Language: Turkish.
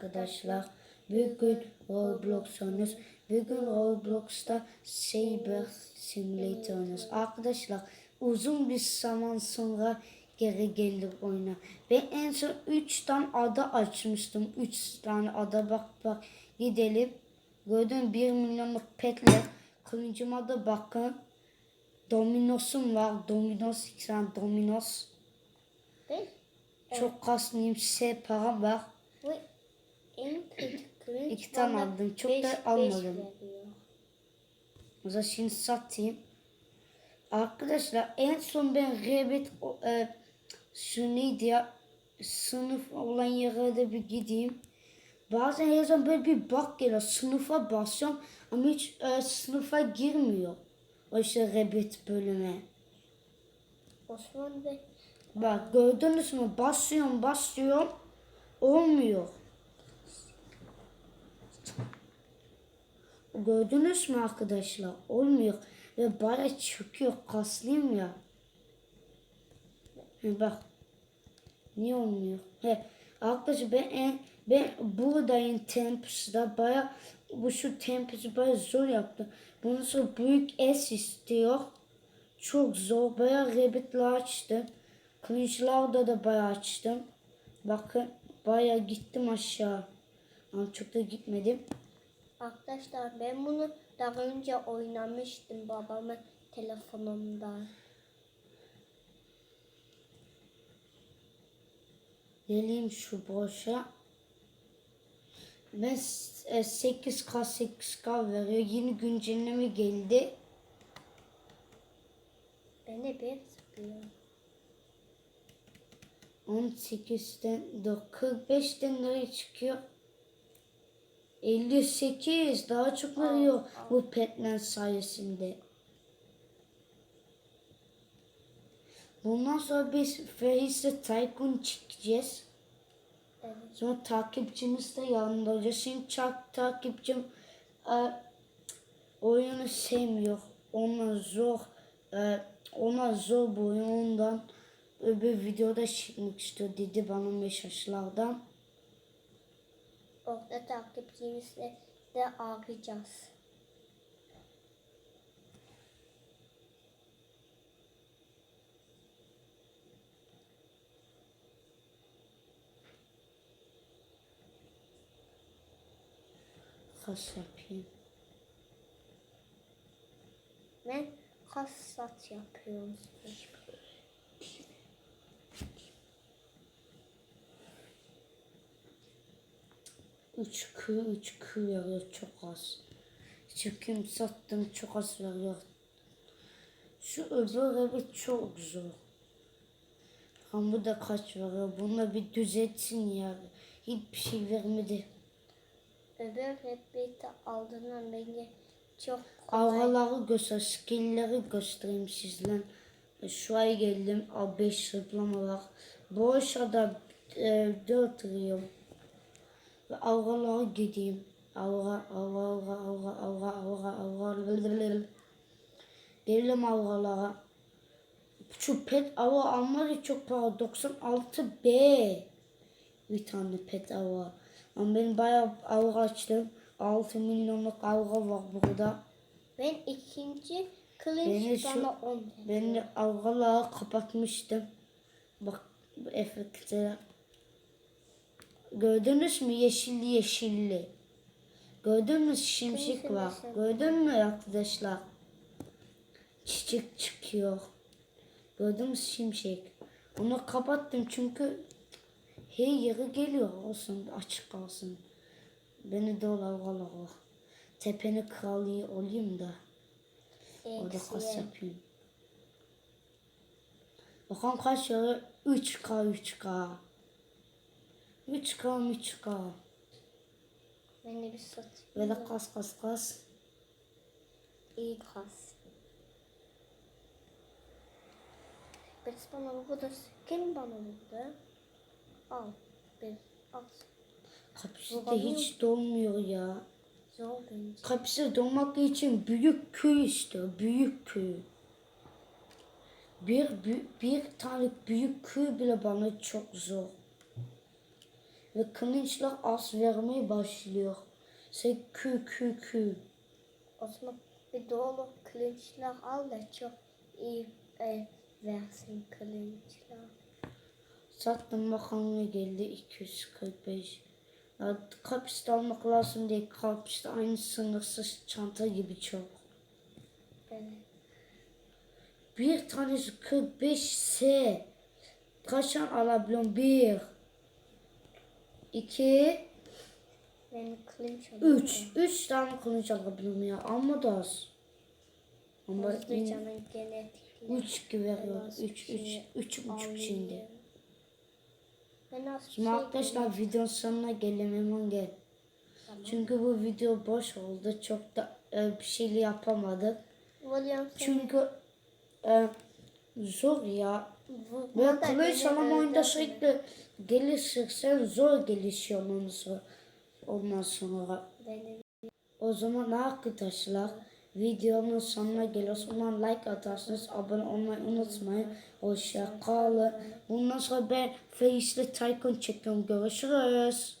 arkadaşlar. Bugün Roblox oynuyoruz. Bugün Roblox'ta Saber Simulator oynuyoruz. Arkadaşlar uzun bir zaman sonra geri geldim oyuna. Ben en son 3 tane ada açmıştım. 3 tane ada bak bak gidelim. Gördüm 1 milyonluk petle. Kılıncıma da bakın. Dominos'um var. Dominos, iki tane Dominos. Ve Çok kaslıyım. Size para var. En kötü kılıç İki tane aldım. Çok beş- da almadım. O zaman şimdi satayım. Arkadaşlar en son ben o- e, şu neydi ya sınıf olan yere de bir gideyim. Bazen her zaman böyle bir bak geliyor. Sınıfa basıyorum ama hiç e, sınıfa girmiyor. O işte Rabbit bölüme. Osman Bey Bak gördünüz mü? Basıyorum basıyorum. Olmuyor. Gördünüz mü arkadaşlar? Olmuyor. Ve baya çıkıyor. Kaslıyım ya. He, bak. Niye olmuyor? He, arkadaşlar ben en, ben buradayım Tempest'da baya bu şu Tempest'ı baya zor yaptım. Bunun sonra büyük S istiyor. Çok zor. Baya rabbit'la açtım. Kılıçlarda da baya açtım. Bakın baya gittim aşağı. Ama çok da gitmedim. Arkadaşlar ben bunu daha önce oynamıştım babamın telefonunda. Geleyim şu boşa. Ben s- e, 8K 8K veriyor. Yeni güncelleme geldi. Beni bir sıkıyor. 18'den de 45'ten nereye çıkıyor? 58 daha çok veriyor bu petlen sayesinde. Bundan sonra biz Face'de Tycoon çekeceğiz. Evet. Sonra takipçimiz de yanında olacak. Şimdi çak, takipçim e, oyunu sevmiyor. Ona zor e, ona zor bu oyun ondan öbür videoda çekmek istiyor dedi bana mesajlardan. Orada takipçimizle de arayacağız. Kas yapayım. Ben kas sat yapıyorum. Üç kü, üç kü veriyor çok az. Çekim sattım çok az veriyor. Şu öbür evet çok zor. Ama bu da kaç veriyor? Buna bir düzeltsin ya. Hiçbir şey vermedi. Öbür repeti aldığından bence çok kolay. Avraları göster, skill'leri göstereyim sizden. Şu ay geldim, al 5 zıplama var. Bu aşağıda e, 4 riyo. Avralara gideyim. Avra, avra, avra, avra, avra, avra, avra. Gelelim avralara. Şu pet avra almaları çok pahalı. 96 B. Bir tane pet avra. Ama ben bayağı avra açtım. 6 milyonluk avra var burada. Ben ikinci kılıç bana 10 Ben avraları kapatmıştım. Bak bu efekte. Gördünüz mü yeşilli yeşilli. Gördünüz şimşek var. Gördün mü arkadaşlar? Çiçek çıkıyor. Gördünüz şimşek. Onu kapattım çünkü her yeri geliyor olsun açık kalsın. Beni de avralar var. Tepeni kralı olayım da. Orada kas yapayım. Bakalım kaç yara? 3K 3K. 3K 3K. Ben de bir satayım. Böyle kas kas kas. İyi kas. Birisi bana vurdu. Kim bana vurdu? Al. Bir. Al. Kapısı da hiç dolmuyor ya. Zor bence. Kapısı dolmak için büyük köy istiyor. Büyük köy. Bir, bir, bir tane büyük köy bile bana çok zor. Ve kılıçlar az vermeye başlıyor. Sen kü kü kü. O zaman bir dolu kılıçlar al da çok iyi e, versin kılıçlar. Zaten bakanlığa geldi 245. Ya, kapişte almak lazım değil. Kapişte aynı sınırsız çanta gibi çok. Evet. Bir tanesi 45 S. Kaç tane alabiliyorum? Bir. İki, Benim kılıç olur. Üç. Üç tane kılıç alabiliyorum ya. Ama da az. Ama Hızlıcanın genetikleri. üç gibi veriyor. Az Üç, bir üç, şey üç buçuk alıyor. şimdi. Ben az bir Şimdi şey arkadaşlar videonun sonuna gelelim hemen gel. Tamam. Çünkü bu video boş oldu. Çok da e, bir şeyle yapamadık. Sen Çünkü e, zor ya. Burada kılıç alama oyunda sürekli gelişirsen zor gelişiyor ondan sonra. O zaman arkadaşlar videonun sonuna geliyoruz. Zaman like atarsınız. Abone olmayı unutmayın. Hoşça kalın. Bundan sonra ben Face'li Tycoon çekiyorum. Görüşürüz.